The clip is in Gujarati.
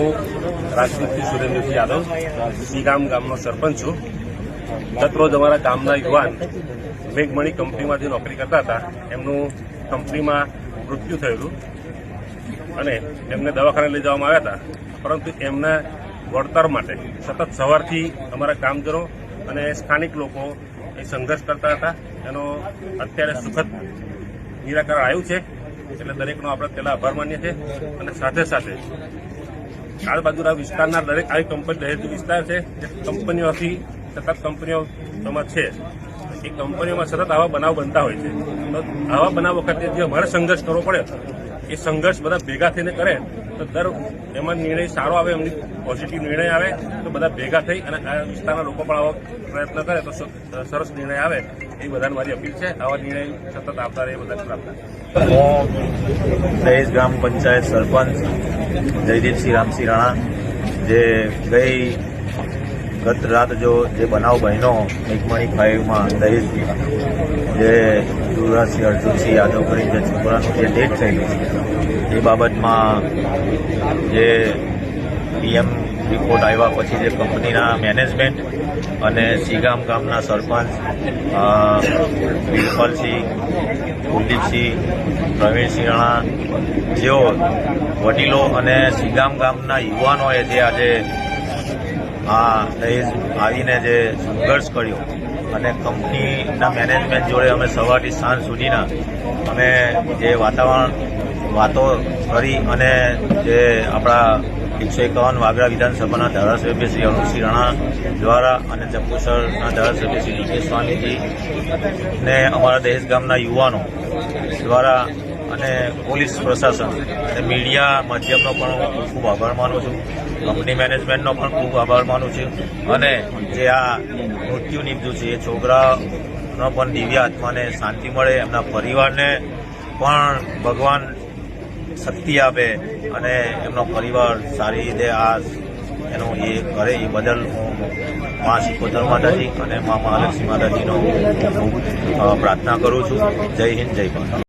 હું રાજપૂતથી સુરેન્દ્રસિંહ યાદવ સીગામ ગામનો સરપંચ છું. ગતરોજ અમારા ગામના યુવાન મેઘમણી કંપનીમાંથી નોકરી કરતા હતા. એમનું કંપનીમાં મૃત્યુ થયેલું અને એમને દવાખાને લઈ જવામાં આવ્યા હતા. પરંતુ એમના વળતર માટે સતત સવારથી અમારા કામદારો અને સ્થાનિક લોકો એ સંઘર્ષ કરતા હતા. એનો અત્યારે સુખદ નિરાકરણ આવ્યું છે. એટલે દરેકનો આપણે પહેલાં આભાર માનીએ છીએ અને સાથે સાથે આજુબાજુના વિસ્તારના દરેક આવી કંપની દહેજ વિસ્તાર છે કંપનીઓથી સતત કંપનીઓમાં છે. એ કંપનીઓમાં સતત આવા બનાવ બનતા હોય છે. આવા બનાવ વખતે જે અમારે સંઘર્ષ કરવો પડે, એ સંઘર્ષ બધા ભેગા થઈને કરે તો દર એમાં નિર્ણય સારો આવે, એમની પોઝિટિવ નિર્ણય આવે, તો બધા ભેગા થઈ અને આ વિસ્તારના લોકો પણ આવો પ્રયત્ન કરે, તો સરસ નિર્ણય આવે, એ બધાને મારી અપીલ છે. આવા નિર્ણય સતત આવતા રહે બધા પ્રાપ્ત હું દહેજ ગ્રામ પંચાયત સરપંચ જયદીપસિંહ રામસિંહ રાણા, જે ગઈ ગત રાત જો જે બનાવ બન્યો એકમણી ફાઇવમાં દહેજ જે યુવરાજસિંહ અર્જુનસિંહ યાદવ કરીને જે છોકરાનું જે ડેથ થયેલું એ બાબતમાં જે પીએમ રિપોર્ટ આવ્યા પછી જે કંપનીના મેનેજમેન્ટ અને સીગામ ગામના સરપંચ અ, બિરપલસિંહ કુલદીપસિંહ પ્રવીણસિંહ રાણા જેઓ વડીલો અને સીગામ ગામના યુવાનોએ જે આજે આ દહેજ આવીને જે સંઘર્ષ કર્યો અને કંપનીના મેનેજમેન્ટ જોડે અમે સવારથી સાંજ સુધીના અમે જે વાતાવરણ વાતો કરી અને જે આપણા એકસો એકાવન વાગરા વિધાનસભાના ધારાસભ્ય શ્રી અરુણસિંહ રાણા દ્વારા અને જંબુસરના ધારાસભ્ય શ્રી ડીકે સ્વામીજી ને અમારા દહેજ ગામના યુવાનો દ્વારા અને પોલીસ પ્રશાસન અને મીડિયા માધ્યમનો પણ હું ખૂબ આભાર માનું છું. કંપની મેનેજમેન્ટનો પણ ખૂબ આભાર માનું છું. અને જે આ મૃત્યુ નીપજ્યું છે, એ છોકરાનો પણ દિવ્ય આત્માને શાંતિ મળે, એમના પરિવારને પણ ભગવાન શક્તિ આપે અને એમનો પરિવાર સારી રીતે આ એનું એ કરે એ બદલ હું મા શિકોતર માતાજી અને મા મહાલક્ષ્મી માતાજીનો હું પ્રાર્થના કરું છું. જય હિન્દ, જય ભારત.